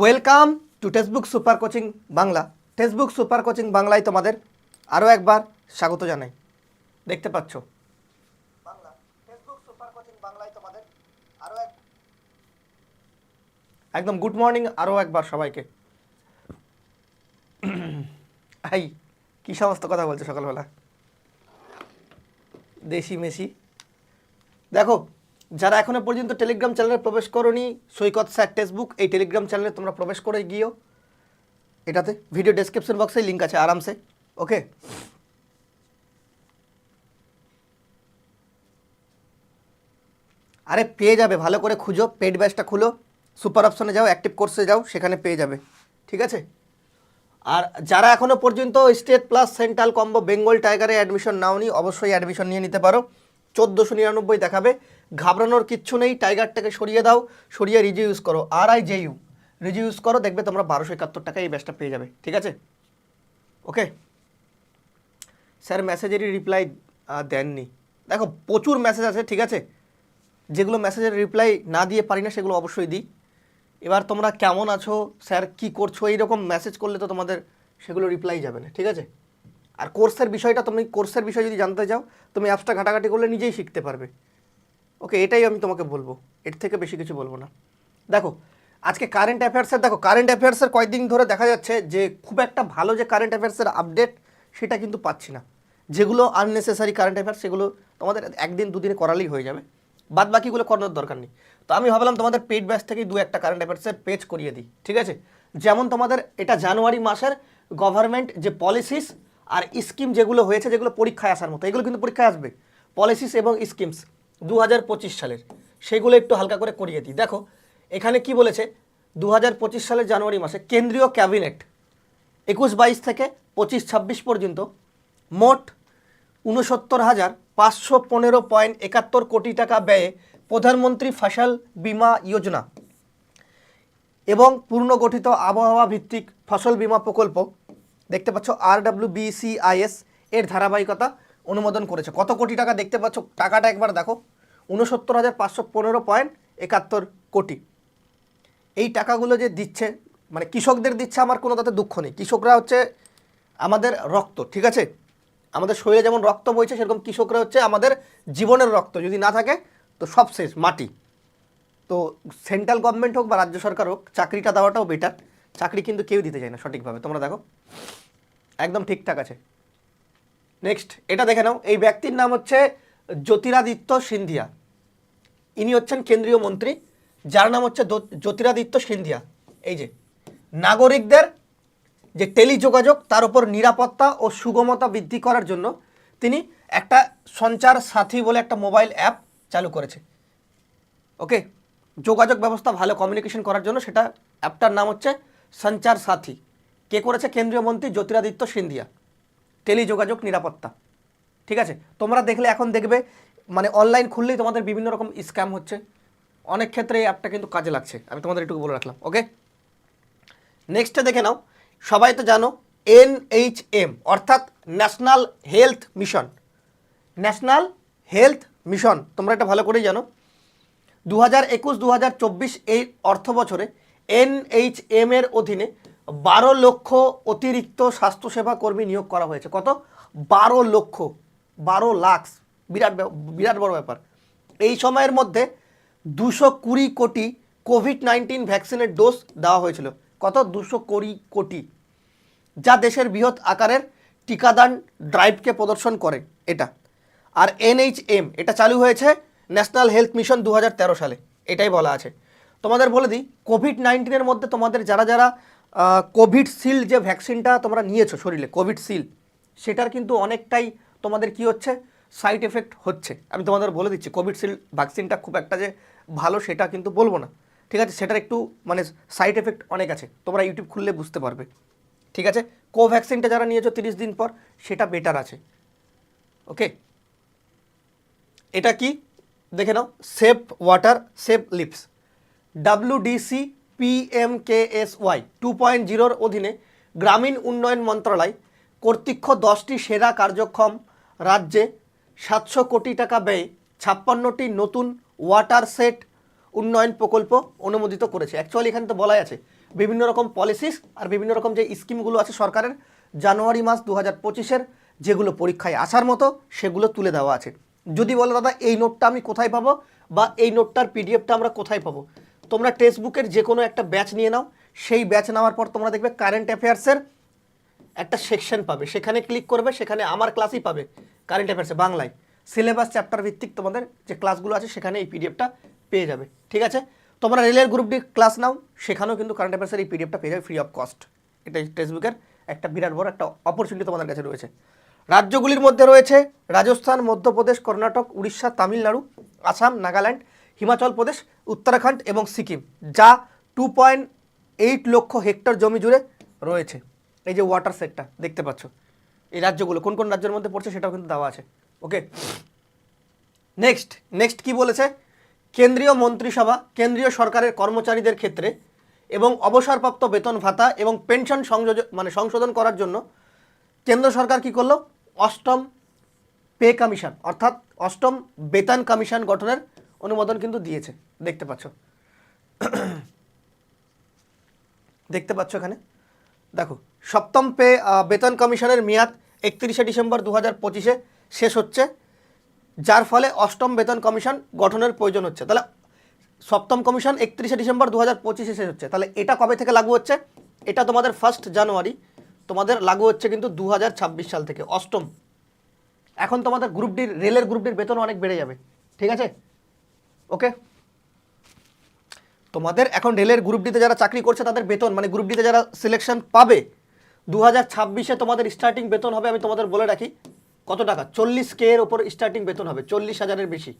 Welcome to textbook super coaching Bangla textbook super coaching বাংলায় তোমাদের আরও একবার স্বাগত জানাই। দেখতে পাচ্ছ? একদম গুড মর্নিং আরও একবার সবাইকে। আই কি সমস্ত কথা বলছো সকালবেলা? দেশি মেশি দেখো যারা এখনও পর্যন্ত টেলিগ্রাম চ্যানেলে প্রবেশ করনি, সৈকত স্যার টেক্সটবুক এই টেলিগ্রাম চ্যানেলে তোমরা প্রবেশ করে গিয়েও এটাতে ভিডিও ডেসক্রিপশন বক্সে লিঙ্ক আছে আরামসে ওকে আরে পেয়ে যাবে, ভালো করে খুঁজো পেড ব্যাচটা খুলো সুপার অপশনে যাও অ্যাক্টিভ কোর্সে যাও, সেখানে পেয়ে যাবে, ঠিক আছে? আর যারা এখনও পর্যন্ত state plus central combo Bengal টাইগারে admission নাওনি, অবশ্যই অ্যাডমিশন নিয়ে নিতে পারো, চোদ্দোশো নিরানব্বই দেখাবে। ঘাবড়ানোর কিচ্ছু নেই, টাইগারটাকে সরিয়ে দাও, সরিয়ে রিজি ইউজ করো R I J U Riji use করো, দেখবে তোমরা বারোশো একাত্তর টাকায় এই ব্যাচটা পেয়ে যাবে, ঠিক আছে? ওকে স্যার মেসেজেরই রিপ্লাই দেননি। দেখো, প্রচুর মেসেজ আছে, ঠিক আছে? যেগুলো মেসেজের রিপ্লাই না দিয়ে পারি না, সেগুলো অবশ্যই দিই। এবার তোমরা কেমন আছো? স্যার, কি করছ? এইরকম মেসেজ করলে তো তোমাদের সেগুলো রিপ্লাই যাবে না, ঠিক আছে? আর কোর্সের বিষয়টা, তুমি কোর্সের বিষয় যদি জানতে চাও, তুমি অ্যাপসটা ঘাটাঘাটি করলে নিজেই শিখতে পারবে। ওকে এটাই আমি তোমাকে বলব। এর থেকে বেশি কিছু বলব না। দেখো, আজকে কারেন্ট অ্যাফেয়ার্সের দেখো কারেন্ট অ্যাফেয়ার্সের কয়েকদিন ধরে দেখা যাচ্ছে যে খুব একটা ভালো যে কারেন্ট অ্যাফেয়ার্সের আপডেট সেটা কিন্তু পাচ্ছি না। যেগুলো আননেসেসারি কারেন্ট অ্যাফেয়ার্স সেগুলো তোমাদের একদিন, দুদিনে করালেই হয়ে যাবে। বাদ বাকিগুলো করানোর দরকার নেই। তো আমি ভাবলাম তোমাদের পেড ব্যাচ থেকেই দু একটা কারেন্ট অ্যাফেয়ার্সের পেজ করিয়ে দিই, ঠিক আছে? যেমন তোমাদের এটা জানুয়ারি মাসের গভর্নমেন্ট যে পলিসিস আর স্কিম যেগুলো হয়েছে, যেগুলো পরীক্ষায় আসার মতো, এগুলো কিন্তু পরীক্ষায় আসবে। পলিসিস এবং স্কিমস দু হাজার পঁচিশ সালের। সেগুলো একটু হালকা করে করিয়ে দিই। দেখো, এখানে কি বলেছে? দু হাজার পঁচিশ সালের জানুয়ারি মাসে কেন্দ্রীয় ক্যাবিনেট একুশ বাইশ থেকে পঁচিশ ছাব্বিশ পর্যন্ত মোট উনসত্তর হাজার পাঁচশো পনেরো পয়েন্ট একাত্তর কোটি টাকা ব্যয়ে প্রধানমন্ত্রী ফসল বীমা যোজনা এবং পুনর্গঠিত আবহাওয়া ভিত্তিক ফসল বিমা প্রকল্প। দেখতে পাচ্ছ, আর ডাব্লিউ বিসিআইএস এর ধারাবাহিকতা। অনুমোদন করেছে। কত কোটি টাকা দেখতে পাচ্ছ? টাকাটা একবার দেখো। উনসত্তর হাজার পাঁচশো পনেরো পয়েন্ট একাত্তর কোটি। এই টাকাগুলো যে দিচ্ছে মানে কৃষকদের দিচ্ছে আমার কোনো তাতে দুঃখ নেই। কৃষকরা হচ্ছে আমাদের রক্ত, ঠিক আছে? আমাদের শরীরে যেমন রক্ত বইছে, সেরকম কৃষকরা হচ্ছে আমাদের জীবনের রক্ত। যদি না থাকে, তো সব শেষ, মাটি। তো সেন্ট্রাল গভর্নমেন্ট হোক বা রাজ্য সরকার হোক, চাকরিটা দেওয়াটাও বেটার চাকরি কিন্তু কেউ দিতে চায় না সঠিকভাবে। তোমরা দেখো। একদম ঠিকঠাক আছে। নেক্সট এটা দেখে নাও। এই ব্যক্তির নাম হচ্ছে জ্যোতিরাদিত্য সিন্ধিয়া। ইনি হচ্ছেন কেন্দ্রীয় মন্ত্রী, যার নাম হচ্ছে জ্যোতিরাদিত্য সিন্ধিয়া। এই যে, নাগরিকদের যে টেলিযোগাযোগ, তার উপর নিরাপত্তা ও সুগমতা বৃদ্ধি করার জন্য তিনি একটা সঞ্চার সাথী বলে একটা মোবাইল অ্যাপ চালু করেছে। ওকে? যোগাযোগ ব্যবস্থা ভালো কমিউনিকেশন করার জন্য সেটা অ্যাপটার নাম হচ্ছে সঞ্চার সাথী। কে করেছে? কেন্দ্রীয় মন্ত্রী জ্যোতিরাদিত্য সিন্ধিয়া। টেলিযোগাযোগ নিরাপত্তা। ঠিক আছে? তোমরা দেখলে এখন দেখবে মানে অনলাইন খুললেই তোমাদের বিভিন্ন রকম স্ক্যাম হচ্ছে। অনেক ক্ষেত্রে এই অ্যাপটা কিন্তু কাজে লাগছে। আমি তোমাদের একটু বলে রাখলাম ওকে নেক্সটে দেখে নাও, সবাই তো জানো এনএইচএম অর্থাৎ national health mission national health mission তোমরা এটা ভালো করেই জানো। দু হাজার একুশ দু হাজার চব্বিশ এই অর্থ বছরে এনএইচএম এর অধীনে বারো লক্ষ অতিরিক্ত স্বাস্থ্যসেবা কর্মী নিয়োগ করা হয়েছে। কত? বারো লক্ষ, বারো লাখ। বিরাট বিরাট বড় ব্যাপার। এই সময়ের মধ্যে দুশো কুড়ি কোটি কোভিড নাইন্টিন ভ্যাকসিনের ডোজ দেওয়া হয়েছিল। কত? দুশো কুড়ি কোটি। যা দেশের বৃহৎ আকারের টিকাদান ড্রাইভকে প্রদর্শন করে এটা। আর এনএইচএম, এটা চালু হয়েছে ন্যাশনাল হেলথ মিশন দু হাজার তেরো সালে। এটাই বলা আছে। তোমাদের বলে দিই, কোভিড নাইন্টিনের মধ্যে তোমাদের যারা যারা কোভিড সিল যে ভ্যাকসিনটা তোমরা নিয়েছো শরীরে কোভিড সিল সেটার কিন্তু অনেকটাই তোমাদের কি হচ্ছে? সাইড এফেক্ট হচ্ছে। আমি তোমাদের বলে দিচ্ছি কোভিড সিল ভ্যাকসিনটা খুব একটা যে ভালো সেটা কিন্তু বলব না। ঠিক আছে? সেটার একটু মানে সাইড এফেক্ট অনেক আছে। তোমরা ইউটিউব খুললে বুঝতে পারবে। ঠিক আছে? কোভ্যাক্সিনটা যারা নিয়েছো তিরিশ দিন পর, সেটা বেটার আছে। ওকে এটা কি? দেখে নাও। Safe water safe lips WDC PMKSY two point জিরোর অধীনে গ্রামীণ উন্নয়ন মন্ত্রণালয় কর্তৃক দশটি সেরা কার্যক্ষম রাজ্যে সাতশো কোটি টাকা ব্যয়ে ছাপ্পান্নটি নতুন ওয়াটার সেট উন্নয়ন প্রকল্প অনুমোদিত করেছে। অ্যাকচুয়ালি এখানে তো বলাই আছে, বিভিন্ন রকম পলিসিস আর বিভিন্ন রকম যে স্কিমগুলো আছে সরকারের, জানুয়ারি মাস দু হাজার পঁচিশের যেগুলো পরীক্ষায় আসার মতো সেগুলো তুলে দেওয়া আছে। যদি বলো দাদা, এই নোটটা আমি কোথায় পাবো বা এই নোটটার পিডিএফটা আমরা কোথায় পাবো? তোমরা টেক্সট বুকের যে কোনো একটা ব্যাচ নিয়ে নাও। সেই ব্যাচ নেওয়ার পর তোমরা দেখবে কারেন্ট অ্যাফেয়ার্সের একটা সেকশন পাবে। সেখানে ক্লিক করবে, সেখানে আমার ক্লাসই পাবে কারেন্ট অ্যাফেয়ার্সে বাংলায়। সিলেবাস চ্যাপ্টার ভিত্তিক তোমাদের যে ক্লাসগুলো আছে, সেখানে এই পিডিএফটা পেয়ে যাবে। ঠিক আছে? তোমরা রেলের গ্রুপ ডি ক্লাস নাও, সেখানেও কিন্তু কারেন্ট অ্যাফেয়ার্সের এই পিডিএফটা পেয়ে যাবে ফ্রি অফ কস্ট এটা টেক্সটবুকের একটা বিরাট বড় একটা অপরচুনিটি তোমাদের কাছে রয়েছে। রাজ্যগুলির মধ্যে রয়েছে রাজস্থান, মধ্যপ্রদেশ, কর্ণাটক, উড়িষ্যা, তামিলনাড়ু, আসাম, নাগাল্যান্ড। হিমাচল প্রদেশ, উত্তরাখণ্ড এবং সিকিম, যা two point eight lakh hectare জমি জুড়ে রয়েছে। এই যে ওয়াটার সেক্টর দেখতে পাচ্ছ। এই রাজ্যগুলো কোন কোন রাজ্যের মধ্যে পড়ছে সেটাও কিন্তু দেওয়া আছে। ওকে নেক্সট নেক্সট কি বলেছে? কেন্দ্রীয় মন্ত্রিসভা, কেন্দ্রীয় সরকারের কর্মচারীদের ক্ষেত্রে এবং অবসরপ্রাপ্ত বেতন ভাতা এবং পেনশন সংযোজন মানে সংশোধন করার জন্য কেন্দ্র সরকার কি করল? অষ্টম পে কমিশন, অর্থাৎ অষ্টম বেতন কমিশন গঠনের অনুমোদন কিন্তু দিয়েছে। দেখতে পাচ্ছ। দেখতে পাচ্ছ এখানে। দেখো, সপ্তম পে বেতন কমিশনের মেয়াদ একত্রিশে ডিসেম্বর দু হাজার পঁচিশে শেষ হচ্ছে, যার ফলে অষ্টম বেতন কমিশন গঠনের প্রয়োজন হচ্ছে। তাহলে সপ্তম কমিশন একত্রিশে ডিসেম্বর দু হাজার পঁচিশে শেষ হচ্ছে। তাহলে এটা কবে থেকে লাগু হচ্ছে? এটা তোমাদের ফার্স্ট জানুয়ারি তোমাদের লাগু হচ্ছে কিন্তু দু হাজার ছাব্বিশ সাল থেকে, অষ্টম। এখন তোমাদের গ্রুপ ডির রেলের গ্রুপ ডির বেতন অনেক বেড়ে যাবে, ঠিক আছে? ওকে তোমাদের এখন রেলের গ্রুপ ডিতে যারা চাকরি করছে, তাদের বেতন মানে গ্রুপ ডিতে যারা সিলেকশন পাবে দু হাজার ছাব্বিশে তোমাদের স্টার্টিং বেতন হবে, আমি তোমাদের বলে রাখি, কত টাকা? চল্লিশ কে এর ওপর স্টার্টিং বেতন হবে, চল্লিশ হাজারের বেশি।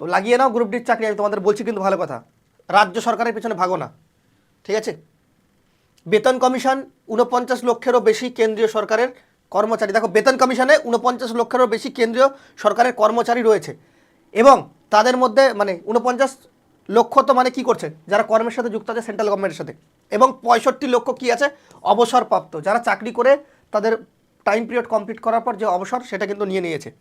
তো লাগিয়ে নাও গ্রুপ ডির চাকরি, আমি তোমাদের বলছি কিন্তু ভালো কথা। রাজ্য সরকারের পেছনে ভাগো না, ঠিক আছে? বেতন কমিশন উনপঞ্চাশ লক্ষেরও বেশি কেন্দ্রীয় সরকারের কর্মচারী। দেখো, বেতন কমিশনে উনপঞ্চাশ লক্ষেরও বেশি কেন্দ্রীয় সরকারের কর্মচারী রয়েছে। এবং তাদের মধ্যে মানে উনপঞ্চাশ লক্ষ তো মানে কি করছে? যারা কর্মের সাথে যুক্ত আছে সেন্ট্রাল গভর্নমেন্টের সাথে। এবং পঁয়ষট্টি লক্ষ কি আছে? অবসরপ্রাপ্ত। যারা চাকরি করে তাদের টাইম পিরিয়ড কমপ্লিট করার পর যে অবসর, সেটা কিন্তু নিয়ে নিয়েছে।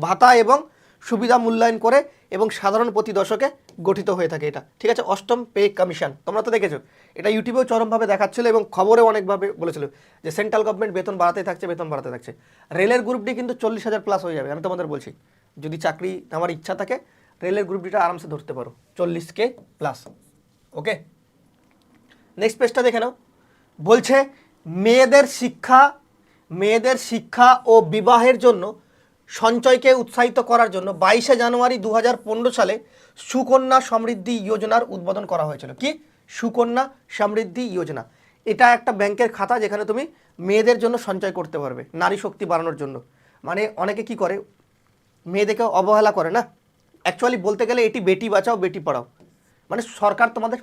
ভাতা এবং সুবিধা মূল্যায়ন করে এবং সাধারণ প্রতি দশকে গঠিত হয়ে থাকে এটা। ঠিক আছে? অষ্টম পে কমিশন। তোমরা তো দেখেছ। এটা ইউটিউবেও চরমভাবে দেখাচ্ছিল এবং খবরেও অনেকভাবে বলেছিল যে সেন্ট্রাল গভর্নমেন্ট বেতন বাড়াতে থাকছে, বেতন বাড়াতে থাকছে। রেলের গ্রুপটি কিন্তু চল্লিশ হাজার প্লাস হয়ে যাবে, আমি তোমাদের বলছি। যদি চাকরি আমার ইচ্ছা থাকে, রেলের গ্রুপটিটা আরামসে ধরতে পারো চল্লিশ কে প্লাস ওকে নেক্সট পেজটা দেখে নাও। বলছে, মেয়েদের শিক্ষা মেয়েদের শিক্ষা ও বিবাহের জন্য সঞ্চয়কে উৎসাহিত করার জন্য বাইশে জানুয়ারি দু হাজার পনেরো সালে সুকন্যা সমৃদ্ধি যোজনার উদ্বোধন করা হয়েছিল। কি? সুকন্যা সমৃদ্ধি যোজনা। এটা একটা ব্যাংকের খাতা যেখানে তুমি মেয়েদের জন্য সঞ্চয় করতে পারবে, নারী শক্তি বাড়ানোর জন্য। মানে অনেকে কি করে? মেয়েদেরকে অবহেলা করে না? অ্যাকচুয়ালি বলতে গেলে এটি বেটি বাঁচাও, বেটি পড়াও। মানে সরকার তোমাদের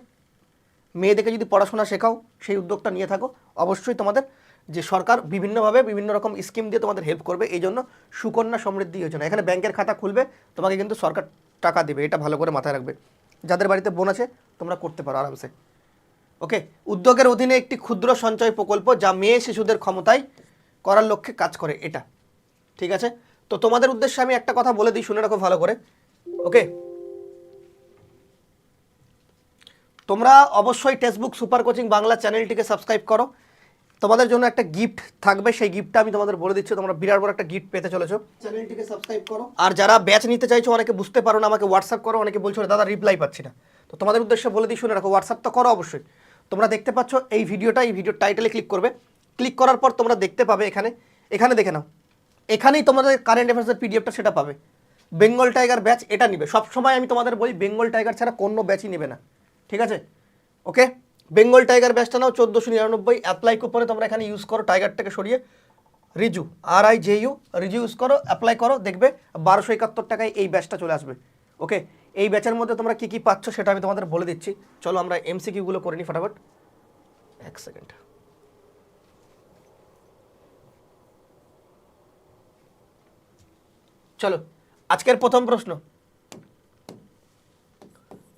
মেয়েদেরকে যদি পড়াশোনা শেখাও, সেই উদ্যোগটা নিয়ে থাকো। অবশ্যই তোমাদের যে সরকার বিভিন্নভাবে বিভিন্ন রকম স্কিম দিয়ে তোমাদের হেল্প করবে, এই জন্য সুকন্যা সমৃদ্ধি যোজনা। এখানে ব্যাংকের খাতা খুলবে, তোমাকে কিন্তু সরকার টাকা দেবে, এটা ভালো করে মাথায় রাখবে। যাদের বাড়িতে বোন আছে, তোমরা করতে পারো আরামসে। ওকে উদ্যোগের অধীনে একটি ক্ষুদ্র সঞ্চয় প্রকল্প, যা মেয়ে শিশুদের ক্ষমতায় করার লক্ষ্যে কাজ করে, এটা। ঠিক আছে? তো তোমাদের উদ্দেশ্যে আমি একটা কথা বলে দিই শুনে রাখো ভালো করে। ওকে তোমরা অবশ্যই টেক্সটবুক সুপার কোচিং বাংলা চ্যানেলটিকে সাবস্ক্রাইব করো। তোমাদের জন্য একটা গিফট থাকবে সেই গিফটটা আমি তোমাদের বলে দিচ্ছি তোমরা বিরাট বড় একটা গিফট পেতে চলেছো। চ্যানেলটিকে সাবস্ক্রাইব করো। আর যারা ব্যাচ নিতে চাইছো অনেকে বুঝতে পারো না আমাকে হোয়াটসঅ্যাপ করো অনেকে বলছো দাদা রিপ্লাই পাচ্ছি না। তো তোমাদের উদ্দেশ্যে বলে দিই শুনে রাখো হোয়াটসঅ্যাপ তো করো অবশ্যই। তোমরা দেখতে পাচ্ছ এই ভিডিওটা এই ভিডিও টাইটেলে ক্লিক করবে। ক্লিক করার পর তোমরা দেখতে পাবে এখানে। এখানে দেখে নাও। এখানেই তোমাদের কারেন্ট অ্যাফেয়ার্সের পিডিএফটা সেটা পাবে। বেঙ্গল টাইগার ব্যাচ এটা নিবে। সব সময় আমি তোমাদের বলি বেঙ্গল টাইগার ছাড়া কোনো ব্যাচই নেবে না। ঠিক আছে? ওকে বেঙ্গল টাইগার ব্যাচটা নাও, চোদ্দোশো নিরানব্বই। অ্যাপ্লাই কুপনে তোমরা এখানে ইউজ করো টাইগারটাকে সরিয়ে। Riju R I J U Riju use করো অ্যাপ্লাই করো, দেখবে বারোশো একাত্তর টাকায় এই ব্যাচটা চলে আসবে। ওকে এই ব্যাচের মধ্যে তোমরা কী কী পাচ্ছ সেটা আমি তোমাদের বলে দিচ্ছি। চলো আমরা এমসিকিউগুলো করে নিই ফটাফট। এক সেকেন্ড চলো, আজকের প্রথম প্রশ্ন।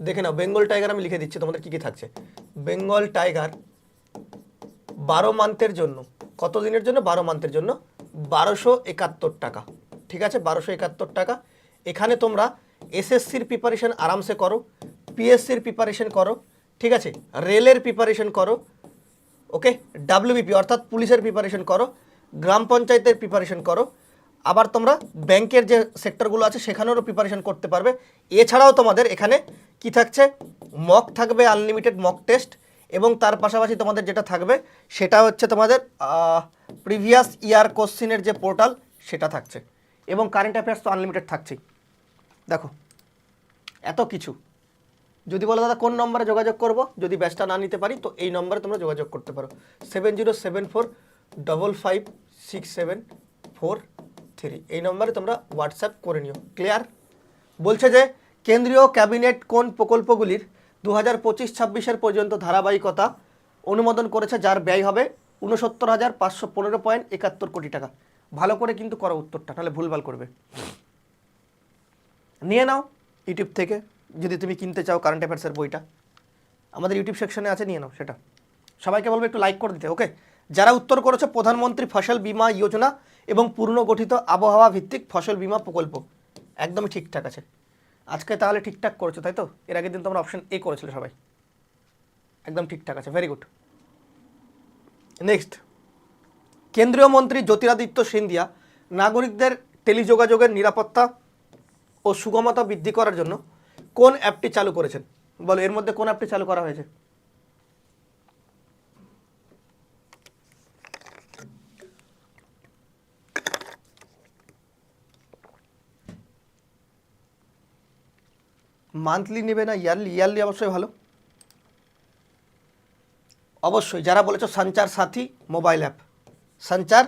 দেখে নাও, বেঙ্গল টাইগার আমি লিখে দিচ্ছি, তোমাদের কি কি থাকছে। বেঙ্গল টাইগার বারো মান্থের জন্য, কত দিনের জন্য? বারো মান্থের জন্য বারোশো একাত্তর টাকা। ঠিক আছে? বারোশো একাত্তর টাকা। এখানে তোমরা এসএসসির প্রিপারেশন আরামসে করো, পিএসসির প্রিপারেশন করো, ঠিক আছে? রেলের প্রিপারেশন করো, ওকে? ডাব্লিউবিপি অর্থাৎ পুলিশের প্রিপারেশন করো, গ্রাম পঞ্চায়েতের প্রিপারেশন করো আবার তোমরা ব্যাংকের যে সেক্টরগুলো আছে সেখানেরও প্রিপারেশন করতে পারবে। এছাড়াও তোমাদের এখানে কি থাকছে? মক থাকবে আনলিমিটেড মক টেস্ট এবং তার পাশাপাশি তোমাদের যেটা থাকবে সেটা হচ্ছে তোমাদের প্রিভিয়াস ইয়ার কোশ্চিনের যে পোর্টাল সেটা থাকছে এবং কারেন্ট অ্যাফেয়ার্স তো আনলিমিটেড থাকছেই। দেখো, এত কিছু। যদি বলো দাদা কোন নম্বরে যোগাযোগ করব? যদি ব্যাচটা না নিতে পারি, তো এই নম্বরে তোমরা যোগাযোগ করতে পারো। Seven zero seven four double five six seven four three এই নম্বরে তোমরা হোয়াটসঅ্যাপ করে নিও। ক্লিয়ার বলছে যে, কেন্দ্রীয় ক্যাবিনেট কোন প্রকল্পগুলির দু হাজার পঁচিশ ছাব্বিশের পর্যন্ত ধারাবাহিকতা অনুমোদন করেছে, যার ব্যয় হবে উনসত্তর হাজার পাঁচশো পনেরো পয়েন্ট একাত্তর কোটি টাকা? ভালো করে কিন্তু করো উত্তরটা, নাহলে ভুলভাল করবে। নিয়ে নাও ইউটিউব থেকে, যদি তুমি কিনতে চাও কারেন্ট অ্যাফেয়ার্সের বইটা। আমাদের ইউটিউব সেকশনে আছে, নিয়ে নাও সেটা। সবাইকে বলব একটু লাইক করে দিতে ওকে যারা উত্তর করেছে, প্রধানমন্ত্রী ফসল বীমা যোজনা এবং পুনর্গঠিত আবহাওয়া ভিত্তিক ফসল বীমা প্রকল্প। একদমই ঠিকঠাক আছে। আজকে তাহলে ঠিকঠাক করেছ, তাই তো? এর আগের দিন তোমরা অপশন এ করেছিলে সবাই। একদম ঠিকঠাক আছে ভেরি গুড নেক্সট কেন্দ্রীয় মন্ত্রী জ্যোতিরাদিত্য সিন্ধিয়া নাগরিকদের টেলিযোগাযোগের নিরাপত্তা ও সুগমতা বৃদ্ধি করার জন্য কোন অ্যাপটি চালু করেছেন? বলো, এর মধ্যে কোন অ্যাপটি চালু করা হয়েছে? মান্থলি নেবে না ইয়ারলি ইয়ারলি অবশ্যই ভালো। অবশ্যই, যারা বলেছ সঞ্চার সাথী মোবাইল অ্যাপ সঞ্চার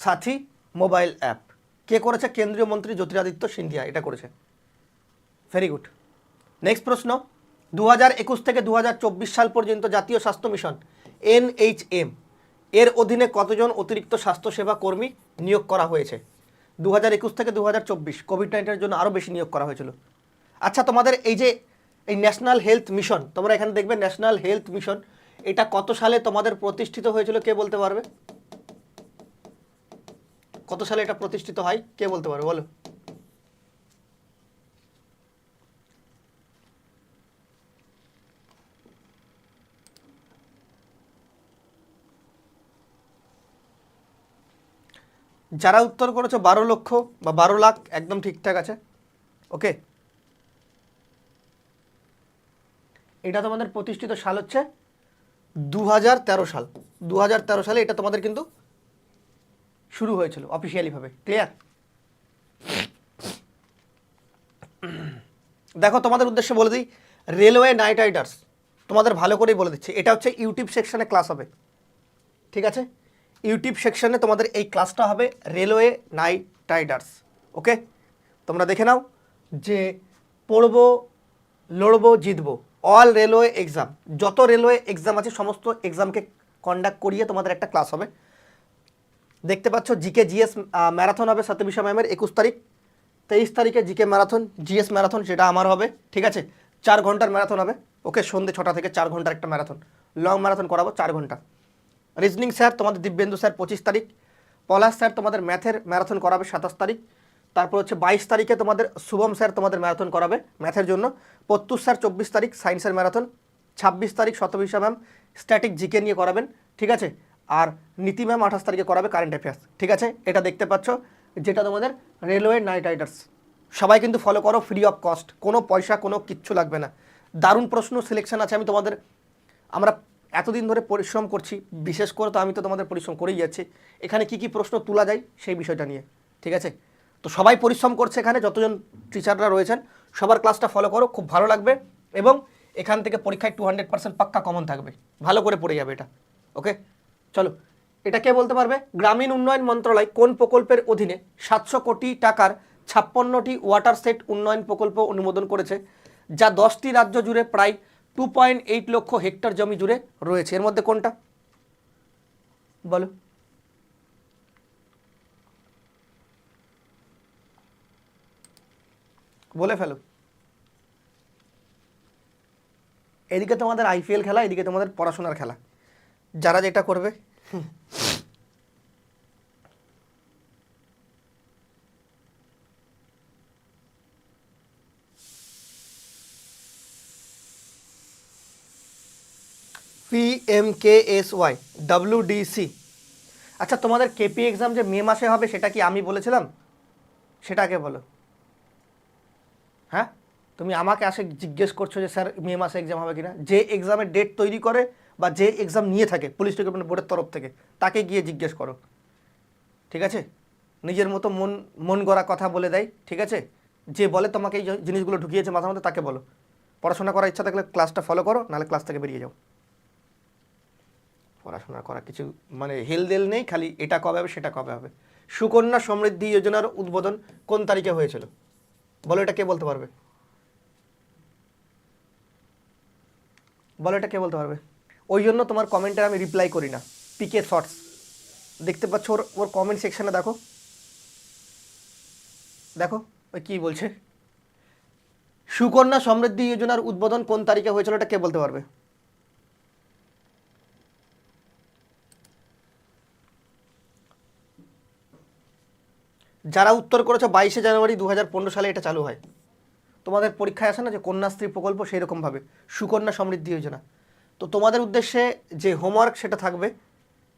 সাথী মোবাইল অ্যাপ কে করেছে? কেন্দ্রীয় মন্ত্রী জ্যোতিরাদিত্য সিন্ধিয়া, এটা করেছে। ভেরি গুড নেক্সট প্রশ্ন দু হাজার একুশ থেকে দু হাজার চব্বিশ সাল পর্যন্ত জাতীয় স্বাস্থ্য মিশন, এনএইচএম, এর অধীনে কতজন অতিরিক্ত স্বাস্থ্যসেবা কর্মী নিয়োগ করা হয়েছে? দু হাজার একুশ থেকে দু হাজার চব্বিশ কোভিড নাইন্টিনের জন্য আরও বেশি নিয়োগ করা হয়েছিল। আচ্ছা তোমাদের এই যে, এই ন্যাশনাল হেলথ মিশন তোমরা এখানে দেখবে ন্যাশনাল হেলথ মিশন এটা কত সালে তোমাদের প্রতিষ্ঠিত হয়েছিল, কে বলতে পারবে? কত সালে এটা প্রতিষ্ঠিত হয়, কে বলতে পারবে, বলো। যারা উত্তর করেছ, বারো লক্ষ বা বারো লাখ, একদম ঠিকঠাক আছে, ওকে? এটা তোমাদের প্রতিষ্ঠিত সাল হচ্ছে দু হাজার তেরো সাল। দু হাজার তেরো সালে এটা তোমাদের কিন্তু শুরু হয়েছিল অফিসিয়ালিভাবে ক্লিয়ার দেখো, তোমাদের উদ্দেশ্যে বলে দিই রেলওয়ে নাইট রাইডার্স তোমাদের ভালো করেই বলে দিচ্ছি, এটা হচ্ছে ইউটিউব সেকশনে ক্লাস হবে। ঠিক আছে? ইউটিউব সেকশনে তোমাদের এই ক্লাসটা হবে রেলওয়ে নাইট রাইডার্স ওকে তোমরা দেখে নাও যে পড়ব, লড়বো, জিতবো। অল রেলওয়ে এক্সাম যত রেলওয়ে এক্সাম আছে, সমস্ত এক্সামকে কন্ডাক্ট করিয়ে তোমাদের একটা ক্লাস হবে। দেখতে পাচ্ছ জিকে জিএস ম্যারাথন হবে সত্যবিশা ম্যামের একুশ তারিখ। তেইশ তারিখে জিকে ম্যারাথন জিএস ম্যারাথন সেটা আমার হবে, ঠিক আছে? চার ঘণ্টার ম্যারাথন হবে। ওকে সন্ধ্যে ছটা থেকে চার ঘণ্টার একটা ম্যারাথন লং ম্যারাথন করাবো চার ঘণ্টা। রিজনিং স্যার তোমাদের দিব্যেন্দু স্যার পঁচিশ তারিখ। পলাশ স্যার তোমাদের ম্যাথের ম্যারাথন করাবে সাতাশ তারিখ। তারপর হচ্ছে বাইশ তারিখে তোমাদের শুভম স্যার তোমাদের ম্যারাথন করাবে ম্যাথের জন্য। প্রত্যুষ স্যার চব্বিশ তারিখ সায়েন্সের ম্যারাথন। ছাব্বিশ তারিখ শতবিশা ম্যাম, স্ট্যাটিক জিকে নিয়ে করাবেন, ঠিক আছে? আর নীতি ম্যাম আঠাশ তারিখে করাবে কারেন্ট অ্যাফেয়ার্স, ঠিক আছে? এটা দেখতে পাচ্ছ, যেটা তোমাদের রেলওয়ে নাইট রাইডার্স। সবাই কিন্তু ফলো করো, ফ্রি অফ কস্ট, কোনো পয়সা, কোনো কিচ্ছু লাগবে না। দারুণ প্রশ্ন সিলেকশন আছে, আমি তোমাদের, আমরা এতদিন ধরে পরিশ্রম করছি, বিশেষ করে তো আমি তো তোমাদের পরিশ্রম করেই যাচ্ছি। এখানে কি কি প্রশ্ন তোলা যায় সেই বিষয়টা নিয়ে, ঠিক আছে? তো সবাই পরিশ্রম করছে এখানে, যতজন টিচাররা রয়েছেন, সবার ক্লাসটা ফলো করো, খুব ভালো লাগবে এবং এখান থেকে পরীক্ষায় টু হান্ড্রেড পাক্কা কমন থাকবে। ভালো করে পড়ে যাবে এটা ওকে চলো, এটা কে বলতে পারবে? গ্রামীণ উন্নয়ন মন্ত্রণালয় কোন প্রকল্পের অধীনে সাতশো কোটি টাকার ছাপ্পান্নটি ওয়াটার সেট উন্নয়ন প্রকল্প অনুমোদন করেছে, যা দশটি রাজ্য জুড়ে প্রায় two point eight lakh hectare জমি জুড়ে রয়েছে? এর মধ্যে কোনটা? বলো। বলে ফেলো। এদিকে তোমাদের আইপিএল খেলা, এদিকে তোমাদের পড়াশোনার খেলা। যারা যেটা করবে। P M K S Y W DC আচ্ছা তোমাদের কেপি এক্সাম যে মে মাসে হবে, সেটা কি আমি বলেছিলাম? সেটাকে বলো। তুমি আমাকে আসে জিজ্ঞেস করছ যে, স্যার, মে মাসে এক্সাম হবে কিনা? যে এক্সামের ডেট তৈরি করে বা যে এক্সাম নিয়ে থাকে পুলিশ রিক্রুটমেন্ট বোর্ডের তরফ থেকে, তাকে গিয়ে জিজ্ঞেস করো। ঠিক আছে? নিজের মতো মন মন গড়া কথা বলে দেয়, ঠিক আছে? যে বলে তোমাকে এই জিনিসগুলো ঢুকিয়েছে মাথার মধ্যে, তাকে বলো। পড়াশোনা করার ইচ্ছা থাকলে ক্লাসটা ফলো করো, নাহলে ক্লাস থেকে বেরিয়ে যাও। পড়াশোনা করা কিছু মানে হেলদেল নেই, খালি এটা কবে হবে, সেটা কবে হবে? সুকন্যা সমৃদ্ধি যোজনার উদ্বোধন কোন তারিখে হয়েছিল? বলো এটা কে বলতে পারবে? বলো এটা কে বলতে পারবে? ওই জন্য তোমার কমেন্টে আমি রিপ্লাই করি না। পিকে শর্টস দেখতে পাচ্ছ ওর ওর কমেন্ট সেকশানে দেখো। দেখো, ওই কী বলছে? সুকন্যা সমৃদ্ধি যোজনার উদ্বোধন কোন তারিখে হয়েছিল এটা কে বলতে পারবে? যারা উত্তর করেছ বাইশে জানুয়ারি দু হাজার পনেরো সালে এটা চালু হয়। তোমাদের পরীক্ষায় আসে না যে কন্যাশ্রী প্রকল্প সেই রকমভাবে সুকন্যা সমৃদ্ধি যোজনা। তো তোমাদের উদ্দেশ্যে যে হোমওয়ার্ক সেটা থাকবে,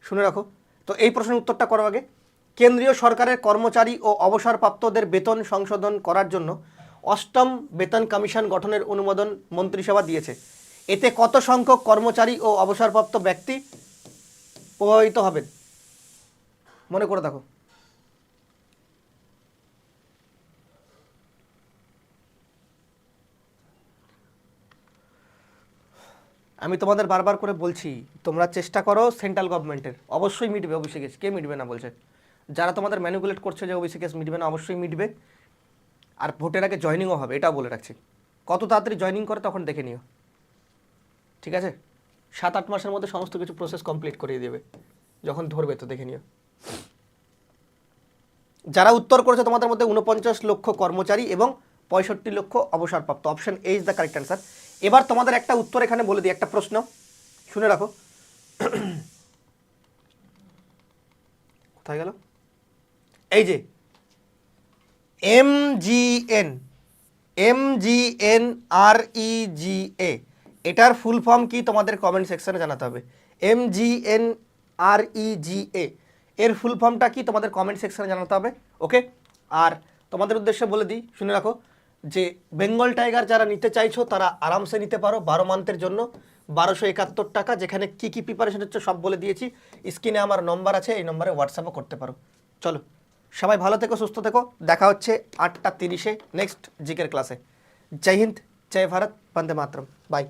শুনে রাখো। তো এই প্রশ্নের উত্তরটা করো আগে। কেন্দ্রীয় সরকারের কর্মচারী ও অবসরপ্রাপ্তদের বেতন সংশোধন করার জন্য অষ্টম বেতন কমিশন গঠনের অনুমোদন মন্ত্রিসভা দিয়েছে। এতে কত সংখ্যক কর্মচারী ও অবসরপ্রাপ্ত ব্যক্তি প্রভাবিত হবেন? মনে করে দেখো। আমি তোমাদের বারবার করে বলছি, তোমরা চেষ্টা করো সেন্ট্রাল গভর্নমেন্টের। অবশ্যই মিটবে ওবিসি কেস কে মিটবে না বলছে? যারা তোমাদের ম্যানিপুলেট করছে যে ওবিসি কেস মিটবে না, অবশ্যই মিটবে। আর ভোটের আগে জয়নিংও হবে, এটাও বলে রাখছি। কত তাড়াতাড়ি জয়নিং করে তখন দেখে নিও। ঠিক আছে? সাত, আট মাসের মধ্যে সমস্ত কিছু প্রসেস কমপ্লিট করিয়ে দেবে। যখন ধরবে তো দেখে নিও। যারা উত্তর করেছে তোমাদের মধ্যে উনপঞ্চাশ লক্ষ কর্মচারী এবং পঁয়ষট্টি লক্ষ অবসরপ্রাপ্ত। Option A is the correct answer এবার তোমাদের একটা উত্তর এখানে বলে দিই, একটা প্রশ্ন। শুনে রাখো। কোথায় গেল? এই যে, M G N, M G N R E G A, এটার ফুল ফর্ম কি তোমাদের কমেন্ট সেকশনে জানাতে হবে। M G N R E G এ, এর ফুল ফর্মটা কি তোমাদের কমেন্ট সেকশনে জানাতে হবে ওকে আর তোমাদের উদ্দেশ্যে বলে দিই, শুনে রাখো। যে বেঙ্গল টাইগার যারা নিতে চাইছো, তারা আরামসে নিতে পারো বারো মান্থের জন্য। বারোশো একাত্তর টাকা, যেখানে কি কি প্রিপারেশন হচ্ছে সব বলে দিয়েছি। স্ক্রিনে আমার নম্বর আছে, এই নম্বরে হোয়াটসঅ্যাপও করতে পারো। চলো, সবাই ভালো থেকো, সুস্থ থেকো। দেখা হচ্ছে আটটা তিরিশে নেক্সট জিকের ক্লাসে জয় হিন্দ, জয় ভারত, বন্দে মাতরম। বাই